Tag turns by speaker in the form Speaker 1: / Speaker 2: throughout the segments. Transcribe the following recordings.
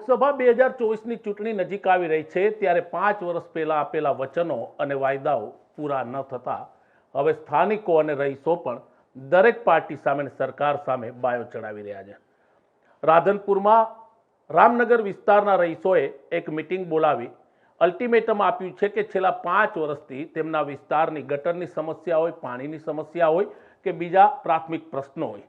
Speaker 1: લોકસભા બે હજાર ચોવીસની ચૂંટણી નજીક આવી રહી છે, ત્યારે પાંચ વર્ષ પહેલાં આપેલા વચનો અને વાયદાઓ પૂરા ન થતા. હવે સ્થાનિકો અને રહીશો પણ દરેક પાર્ટી સામે સરકાર સામે બાયો ચડાવી રહ્યા છે. રાધનપુરમાં રામનગર વિસ્તારના રહીશોએ એક મિટિંગ બોલાવી. અલ્ટિમેટમ આપ્યું છે કે છેલ્લા પાંચ વર્ષથી તેમના વિસ્તારની ગટરની સમસ્યા હોય, પાણીની સમસ્યા હોય કે બીજા પ્રાથમિક પ્રશ્નો હોય.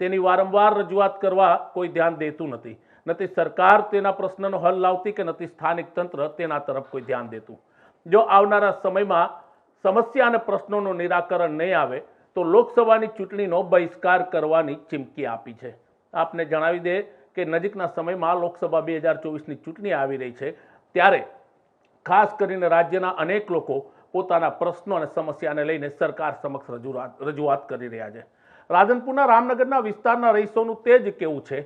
Speaker 1: તેની વારંવાર રજૂઆત કરવા કોઈ ધ્યાન દેતું નથી. નથી સરકાર તેના પ્રશ્નનો હલ લાવતી કે નથી સ્થાનિક તંત્ર તેના તરફ કોઈ ધ્યાન દેતું. જો આવનારા સમયમાં સમસ્યા અને પ્રશ્નોનું નિરાકરણ નહીં આવે, તો લોકસભાની ચૂંટણીનો બહિષ્કાર કરવાની ચીમકી આપી છે. આપને જણાવી દે કે નજીકના સમયમાં લોકસભા બે હજાર ચોવીસની ચૂંટણી આવી રહી છે, ત્યારે ખાસ કરીને રાજ્યના અનેક લોકો પોતાના પ્રશ્નો અને સમસ્યાને લઈને સરકાર સમક્ષ રજૂઆત રજૂઆત કરી રહ્યા છે. રાધનપુરના રામનગરના વિસ્તારના રહીશોનું તે જ કેવું છે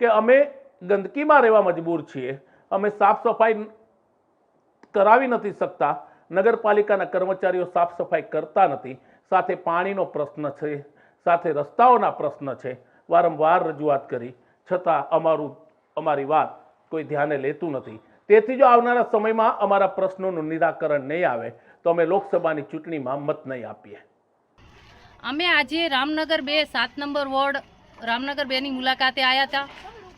Speaker 1: કે અમે ગંદકીમાં રહેવા મજબૂર છીએ. અમે સાફ સફાઈ કરાવી નથી શકતા. નગરપાલિકાના કર્મચારીઓ સાફ સફાઈ કરતા નથી. સાથે પાણીનો પ્રશ્ન છે. સાથે રસ્તાઓના પ્રશ્ન છે. વારંવાર રજૂઆત કરી. છતાં અમારું, અમારી વાત કોઈ ધ્યાને લેતું નથી. તેથી જો આવનારા સમયમાં અમારા પ્રશ્નોનું નિરાકરણ નહીં આવે, તો અમે લોકસભાની ચૂંટણીમાં મત નહીં આપીએ.
Speaker 2: અમે આજે રામનગર બે, સાત નંબર વોર્ડ રામનગર બેની મુલાકાતે આવ્યા હતા.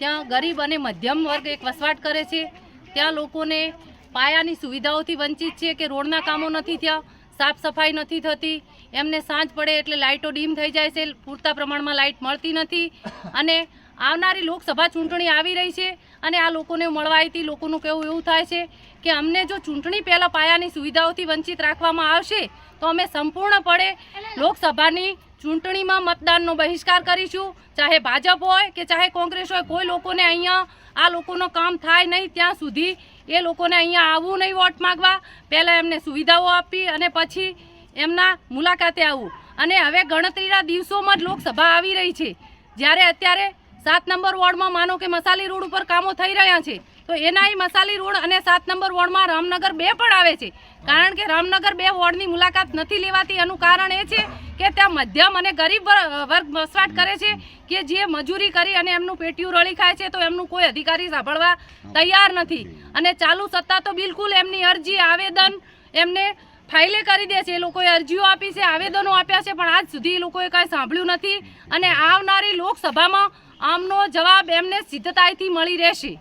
Speaker 2: ત્યાં ગરીબ અને મધ્યમ વર્ગ એક વસવાટ કરે છે. ત્યાં લોકોને પાયાની સુવિધાઓથી વંચિત છે કે રોડના કામો નથી થયા, સાફ સફાઈ નથી થતી, એમને સાંજ પડે એટલે લાઇટો ડીમ થઈ જાય છે, પૂરતા પ્રમાણમાં લાઇટ મળતી નથી અને આવનારી લોકસભા ચૂંટણી આવી રહી છે અને આ લોકોને મળવાથી લોકોનું કહેવું એવું થાય છે કે અમને જો ચૂંટણી પહેલાં પાયાની સુવિધાઓથી વંચિત રાખવામાં આવશે તો અમે સંપૂર્ણપણે લોકસભાની ચૂંટણીમાં મતદાનનો બહિષ્કાર કરીશું. ચાહે ભાજપ હોય કે ચાહે કોંગ્રેસ હોય, કોઈ લોકોને અહીંયા આ લોકોનો કામ થાય નહીં. ત્યાં સુધી એ લોકોને અહીંયા આવવું નહીં વોટ માગવા. પહેલાં એમને સુવિધાઓ આપી અને પછી એમના મુલાકાતે આવવું. અને હવે ગણતરીના દિવસોમાં જ લોકસભા આવી રહી છે. જ્યારે અત્યારે સાત નંબર વોર્ડમાં માનો કે મસાલી રોડ ઉપર કામો થઈ રહ્યા છે, તો એનાય મસાલી રોડ અને સાત નંબર વોર્ડમાં રામનગર બે પણ આવે છે. કારણ કે રામનગર બે વોર્ડની મુલાકાત નથી લેવાતી. એનું કારણ એ છે કે ત્યાં મધ્યમ અને ગરીબ વર- વર્ગ વસવાટ કરે છે કે જે મજૂરી કરી અને એમનું પેટીયું રળી ખાય છે તો એમનું કોઈ અધિકારી સાંભળવા તૈયાર નથી. અને ચાલુ સત્તા તો બિલકુલ એમની અરજી, આવેદન એમને ફાઇલે કરી દે છે. એ લોકોએ અરજીઓ આપી છે, આવેદનો આપ્યા છે, પણ આજ સુધી લોકોએ કાંઈ સાંભળ્યું નથી અને આવનારી લોકસભામાં આમનો જવાબ એમને સિદ્ધતાઈથી મળી રહેશે.